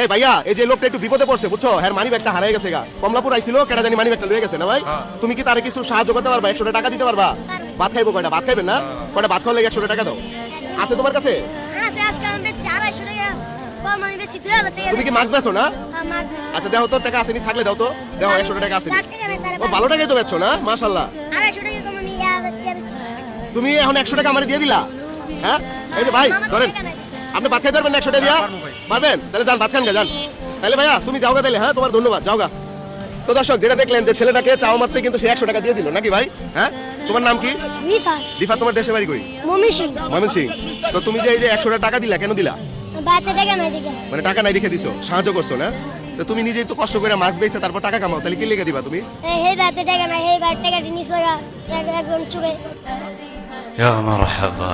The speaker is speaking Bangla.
এই ভাইয়া এই যে লোকটা একটু বিপদে পড়ছে বুঝছ? হ্যাঁ মানি ব্যাগটা হারিয়ে গেছে গা। কমলাপুর আইছিল কেটা জানি মানি ব্যাগটা লয়ে গেছে না ভাই? তুমি কি তারে কিছু সাহায্য করতে পারবা? একশো টাকা দিতে পারবা? ভাত খাইবো কয়টা? ভাত খাইবেন না? কয়টা ভাত একশো টাকা দাও। আছে তোমার কাছে? আছে আজকে আমি টাকা তুমি কি মাছ বেছো না? হ্যাঁ। আচ্ছা দেখো তোর টাকা আসেনি থাকলে দাও তো। দেখো একশো টাকা আসেনি। ও ভালো টাকাই তো বেচছো না? মাশাল্লাহ। তুমি এখন একশো টাকা আমার দিয়ে দিলা? হ্যাঁ? এই যে ভাই ধরেন। আপনি বাচ্চাই ধরবেন একশোটা দিয়া? পারবেন? তাহলে যান বাচ্চান যান। তাহলে ভাইয়া তুমি যাওগা তাহলে হ্যাঁ? তোমার ধন্যবাদ যাওগা। তো দর্শক যেটা দেখলেন যে ছেলেটাকে চাও মাত্রই কিন্তু সে একশো টাকা দিয়ে দিল নাকি ভাই? হ্যাঁ? তোমার নাম কি? রিফা রিফা তোমার দেশে বাড়ি কই? ময়মন সিং। তো তুমি যে এই যে একশোটা টাকা দিলা কেন দিলা? মানে টাকা নাই রেখে দিছো সাহায্য করছ না? তো তুমি নিজেই তো কষ্ট করে মাছ বেচে তারপর টাকা কামাও তাহলে কি লেগে দিবা তুমি? হে বাতে টাকা না হে বাতে টাকা দিনিস লাগা চুরে ইয়া মারহাবা